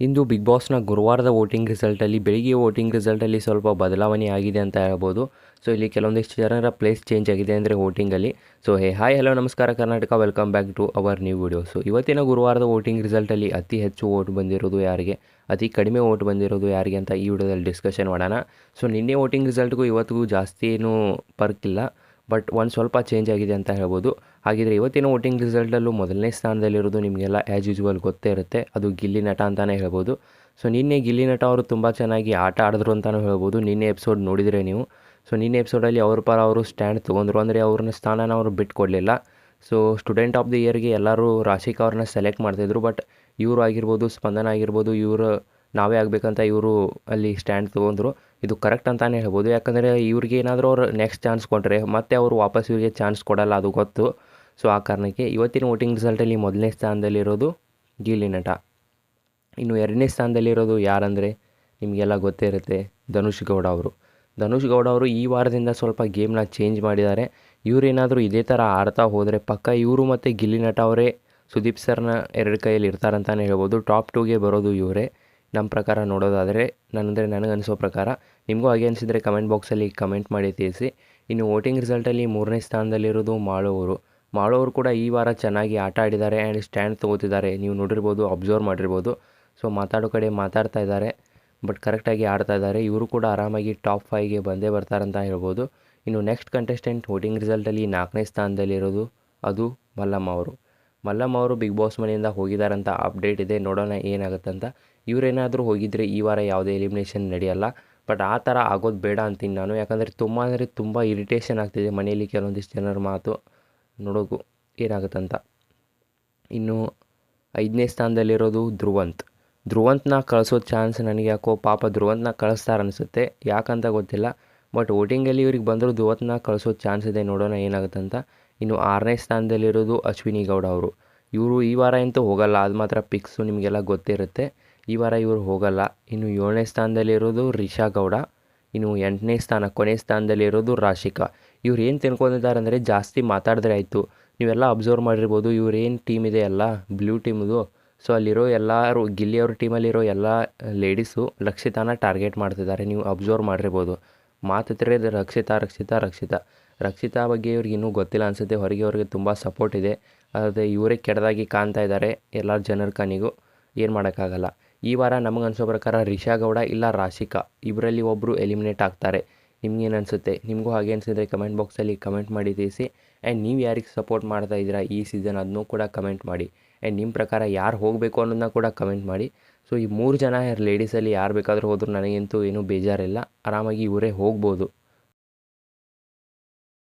ಇಂದು big ಬಾಸ್ನ ಗುರುವಾರದ voting ರಿಸಲ್ಟಲ್ಲಿ, ಬೆಳಿಗ್ಗೆ voting ರಿಸಲ್ಟಲ್ಲಿ ಸ್ವಲ್ಪ ಬದಲಾವಣೆ ಆಗಿದೆ ಅಂತ ಹೇಳ್ಬೋದು. ಸೊ, ಇಲ್ಲಿ ಕೆಲವೊಂದಿಷ್ಟು ಜನರ ಪ್ಲೇಸ್ ಚೇಂಜ್ ಆಗಿದೆ ಅಂದರೆ ವೋಟಿಂಗಲ್ಲಿ. ಸೊ, ಹೇ, ಹಾಯ್, ಹಲೋ, ನಮಸ್ಕಾರ, Karnataka. Welcome back to our new videos ಇವತ್ತಿನ ಗುರುವಾರದ ವೋಟಿಂಗ್ ರಿಸಲ್ಟಲ್ಲಿ ಅತಿ ಹೆಚ್ಚು ವೋಟ್ ಬಂದಿರೋದು ಯಾರಿಗೆ? ಅತಿ ಕಡಿಮೆ ವೋಟ್ ಬಂದಿರೋದು ಯಾರಿಗೆ ಅಂತ ಈ ವಿಡಿಯೋದಲ್ಲಿ ಡಿಸ್ಕಷನ್ ಮಾಡೋಣ. ಸೊ, ನಿನ್ನೆ ವೋಟಿಂಗ್ ರಿಸಲ್ಟ್ಗೂ ಇವತ್ತಿಗೂ ಜಾಸ್ತಿ ಏನೂ ಪರ್ಕಿಲ್ಲ ಬಟ್ ಒಂದು ಸ್ವಲ್ಪ ಚೇಂಜ್ ಆಗಿದೆ ಅಂತ ಹೇಳ್ಬೋದು. ಹಾಗಿದ್ರೆ ಇವತ್ತಿನ ವೋಟಿಂಗ್ ರಿಸಲ್ಟಲ್ಲೂ ಮೊದಲನೇ ಸ್ಥಾನದಲ್ಲಿರೋದು ನಿಮಗೆಲ್ಲ ಆ್ಯಸ್ ಯೂಸ್ವಲ್ ಗೊತ್ತೇ ಇರುತ್ತೆ. ಅದು ಗಿಲ್ಲಿ ನಟ ಅಂತಲೇ ಹೇಳ್ಬೋದು. ಸೊ ನಿನ್ನೆ ಗಿಲ್ಲಿ ನಟ ಅವರು ತುಂಬ ಚೆನ್ನಾಗಿ ಆಟ ಆಡಿದ್ರು ಅಂತಲೂ ಹೇಳ್ಬೋದು. ನಿನ್ನೆ ಎಪಿಸೋಡ್ ನೋಡಿದರೆ ನೀವು. ಸೊ ನಿನ್ನೆ ಎಪಿಸೋಡಲ್ಲಿ ಅವ್ರ ಪರ ಅವರು ಸ್ಟ್ಯಾಂಡ್ ತೊಗೊಂಡ್ರು. ಅಂದರೆ ಅವ್ರನ್ನ ಸ್ಥಾನನ ಅವರು ಬಿಟ್ಕೊಡಲಿಲ್ಲ. ಸೊ ಸ್ಟೂಡೆಂಟ್ ಆಫ್ ದಿ ಇಯರ್ಗೆ ಎಲ್ಲರೂ ರಾಶಿಕ್ ಅವ್ರನ್ನ ಸೆಲೆಕ್ಟ್ ಮಾಡ್ತಿದ್ರು. ಬಟ್ ಇವರು ಆಗಿರ್ಬೋದು, ಸ್ಪಂದನ ಆಗಿರ್ಬೋದು, ಇವರು ನಾವೇ ಆಗಬೇಕಂತ ಇವರು ಅಲ್ಲಿ ಸ್ಟ್ಯಾಂಡ್ ತೊಗೊಂಡ್ರು. ಇದು ಕರೆಕ್ಟ್ ಅಂತಲೇ ಹೇಳ್ಬೋದು. ಯಾಕಂದರೆ ಇವ್ರಿಗೆ ಏನಾದರೂ ಅವ್ರು ನೆಕ್ಸ್ಟ್ ಚಾನ್ಸ್ ಕೊಟ್ಟರೆ ಮತ್ತೆ ಅವರು ವಾಪಸ್ ಇವರಿಗೆ ಚಾನ್ಸ್ ಕೊಡಲ್ಲ, ಅದು ಗೊತ್ತು. ಸೊ ಆ ಕಾರಣಕ್ಕೆ ಇವತ್ತಿನ ವೋಟಿಂಗ್ ರಿಸಲ್ಟಲ್ಲಿ ಮೊದಲನೇ ಸ್ಥಾನದಲ್ಲಿರೋದು ಗೀಲಿ ನಟ. ಇನ್ನು ಎರಡನೇ ಸ್ಥಾನದಲ್ಲಿರೋದು ಯಾರಂದರೆ ನಿಮಗೆಲ್ಲ ಗೊತ್ತೇ ಇರುತ್ತೆ, ಧನುಷ್ ಗೌಡ ಅವರು. ಧನುಷ್ ಗೌಡ ಅವರು ಈ ವಾರದಿಂದ ಸ್ವಲ್ಪ ಗೇಮ್ನ ಚೇಂಜ್ ಮಾಡಿದ್ದಾರೆ. ಇವರೇನಾದರೂ ಇದೇ ಥರ ಆಡ್ತಾ ಹೋದರೆ ಪಕ್ಕ ಇವರು ಮತ್ತು ಗಿಲ್ಲಿ ನಟ ಅವರೇ ಸುದೀಪ್ ಸರ್ನ ಎರಡು ಕೈಯಲ್ಲಿ ಇರ್ತಾರಂತಲೇ ಹೇಳ್ಬೋದು. ಟಾಪ್ ಟೂಗೆ ಬರೋದು ಇವರೇ. ನಮ್ಮ ಪ್ರಕಾರ ನೋಡೋದಾದರೆ ನನ್ನಂದರೆ ನನಗೆ ಅನಿಸೋ ಪ್ರಕಾರ. ನಿಮಗೂ ಹಾಗೆ ಅನಿಸಿದರೆ ಕಮೆಂಟ್ ಬಾಕ್ಸಲ್ಲಿ ಕಮೆಂಟ್ ಮಾಡಿ ತಿಳಿಸಿ. ಇನ್ನು ವೋಟಿಂಗ್ ರಿಸಲ್ಟಲ್ಲಿ ಮೂರನೇ ಸ್ಥಾನದಲ್ಲಿರೋದು ಮಾಳೋವರು ಮಾಳೋರು ಕೂಡ ಈ ವಾರ ಚೆನ್ನಾಗಿ ಆಟ ಆಡಿದ್ದಾರೆ, ಆ್ಯಂಡ್ ಸ್ಟ್ಯಾಂಡ್ ತೊಗೋತಿದ್ದಾರೆ. ನೀವು ನೋಡಿರ್ಬೋದು ಅಬ್ಸರ್ವ್ ಮಾಡಿರ್ಬೋದು. ಸೊ ಮಾತಾಡೋ ಕಡೆ ಮಾತಾಡ್ತಾ ಇದ್ದಾರೆ ಬಟ್ ಕರೆಕ್ಟಾಗಿ ಆಡ್ತಾ ಇದ್ದಾರೆ. ಇವರು ಕೂಡ ಆರಾಮಾಗಿ ಟಾಪ್ ಫೈವ್ಗೆ ಬಂದೇ ಬರ್ತಾರಂತ ಹೇಳ್ಬೋದು. ಇನ್ನು ನೆಕ್ಸ್ಟ್ ಕಂಟೆಸ್ಟೆಂಟ್ ವೋಟಿಂಗ್ ರಿಸಲ್ಟಲ್ಲಿ ನಾಲ್ಕನೇ ಸ್ಥಾನದಲ್ಲಿರೋದು ಅದು ಮಲ್ಲಮ್ಮ ಅವರು ಮಲ್ಲಮ್ಮ ಅವರು ಬಿಗ್ ಬಾಸ್ ಮನೆಯಿಂದ ಹೋಗಿದ್ದಾರಂತ ಅಪ್ಡೇಟ್ ಇದೆ. ನೋಡೋಣ ಏನಾಗುತ್ತೆ ಅಂತ ಇವರೇನಾದರೂ ಹೋಗಿದ್ದರೆ ಈ ವಾರ ಯಾವುದೇ ಎಲಿಮಿನೇಷನ್ ನಡೆಯಲ್ಲ. ಬಟ್ ಆ ಥರ ಆಗೋದು ಬೇಡ ಅಂತೀನಿ ನಾನು. ಯಾಕಂದರೆ ತುಂಬ ಅಂದರೆ ತುಂಬ ಇರಿಟೇಷನ್ ಆಗ್ತಿದೆ ಮನೆಯಲ್ಲಿ ಕೆಲವೊಂದಿಷ್ಟು ಜನರ ಮಾತು ನೋಡೋಕು. ಏನಾಗುತ್ತಂತ. ಇನ್ನು ಐದನೇ ಸ್ಥಾನದಲ್ಲಿರೋದು ಧ್ರುವಂತ್. ಧ್ರುವಂತನ ಕಳಿಸೋ ಚಾನ್ಸ್ ನನಗೆ ಯಾಕೋ ಪಾಪ ಧ್ರುವಂತನ ಕಳಿಸ್ತಾರೆ ಅನಿಸುತ್ತೆ. ಯಾಕಂತ ಗೊತ್ತಿಲ್ಲ. ಬಟ್ ವೋಟಿಂಗಲ್ಲಿ ಇವ್ರಿಗೆ ಬಂದರೂ ಧ್ರುವಂತನ ಕಳಿಸೋ ಚಾನ್ಸ್ ಇದೆ. ನೋಡೋಣ ಏನಾಗುತ್ತಂತ. ಇನ್ನು ಆರನೇ ಸ್ಥಾನದಲ್ಲಿರೋದು ಅಶ್ವಿನಿ ಗೌಡ ಅವರು. ಇವರು ಈ ವಾರ ಅಂತೂ ಹೋಗಲ್ಲ, ಅದು ಮಾತ್ರ ಪಿಕ್ಸು ನಿಮಗೆಲ್ಲ ಗೊತ್ತಿರುತ್ತೆ. ಈ ವಾರ ಇವರು ಹೋಗಲ್ಲ. ಇನ್ನು ಏಳನೇ ಸ್ಥಾನದಲ್ಲಿರೋದು ರಿಷಾ ಗೌಡ, ಇನ್ನು ಎಂಟನೇ ಸ್ಥಾನ, ಕೊನೆ ಸ್ಥಾನದಲ್ಲಿರೋದು ರಾಶಿಕಾ. ಇವ್ರು ಏನು ತಿನ್ಕೊಂಡಿದ್ದಾರೆ ಅಂದರೆ ಜಾಸ್ತಿ ಮಾತಾಡಿದ್ರೆ ಆಯಿತು. ನೀವೆಲ್ಲ ಅಬ್ಸರ್ವ್ ಮಾಡಿರ್ಬೋದು ಇವ್ರೇನು ಟೀಮ್ ಇದೆ ಎಲ್ಲ ಬ್ಲೂ ಟೀಮ್ದು ಸೊ ಅಲ್ಲಿರೋ ಎಲ್ಲರೂ, ಗಿಲ್ಲಿಯವ್ರ ಟೀಮಲ್ಲಿರೋ ಎಲ್ಲ ಲೇಡೀಸು ರಕ್ಷಿತಾನ ಟಾರ್ಗೆಟ್ ಮಾಡ್ತಿದ್ದಾರೆ. ನೀವು ಅಬ್ಸರ್ವ್ ಮಾಡಿರ್ಬೋದು. ಮಾತಿದ್ರೆ ರಕ್ಷಿತಾ ರಕ್ಷಿತಾ ರಕ್ಷಿತಾ. ರಕ್ಷಿತಾ ಬಗ್ಗೆ ಇವ್ರಿಗೆ ಇನ್ನೂ ಗೊತ್ತಿಲ್ಲ ಅನಿಸುತ್ತೆ. ಹೊರಗೆ ಅವ್ರಿಗೆ ತುಂಬ ಸಪೋರ್ಟ್ ಇದೆ. ಆದರೆ ಇವರೇ ಕೆಡದಾಗಿ ಕಾಣ್ತಾ ಇದ್ದಾರೆ ಎಲ್ಲ ಜನರ ಕನಿಗೂ ಏನು ಮಾಡೋಕ್ಕಾಗಲ್ಲ. ಈ ವಾರ ನಮಗೆ ಅನಿಸೋ ಪ್ರಕಾರ ರಿಷಾ ಗೌಡ ಇಲ್ಲ ರಾಶಿಕಾ. ಇವರಲ್ಲಿ ಒಬ್ಬರು ಎಲಿಮಿನೇಟ್ ಆಗ್ತಾರೆ. ನಿಮ್ಗೇನು ಅನಿಸುತ್ತೆ? ನಿಮಗೂ ಹಾಗೆ ಅನಿಸಿದ್ರೆ ಕಮೆಂಟ್ ಬಾಕ್ಸಲ್ಲಿ ಕಮೆಂಟ್ ಮಾಡಿ ತಿಳಿಸಿ. ಆ್ಯಂಡ್ ನೀವು ಯಾರಿಗೆ ಸಪೋರ್ಟ್ ಮಾಡ್ತಾ ಇದ್ದೀರಾ ಈ ಸೀಸನ್ ಅದನ್ನೂ ಕೂಡ ಕಮೆಂಟ್ ಮಾಡಿ. ಆ್ಯಂಡ್ ನಿಮ್ಮ ಪ್ರಕಾರ ಯಾರು ಹೋಗಬೇಕು ಅನ್ನೋದನ್ನ ಕೂಡ ಕಮೆಂಟ್ ಮಾಡಿ. ಸೊ ಈ ಮೂರು ಜನ ಲೇಡೀಸಲ್ಲಿ ಯಾರು ಬೇಕಾದರೂ ಹೋದರೂ ನನಗಂತೂ ಏನೂ ಬೇಜಾರಿಲ್ಲ. ಆರಾಮಾಗಿ ಇವರೇ ಹೋಗ್ಬೋದು.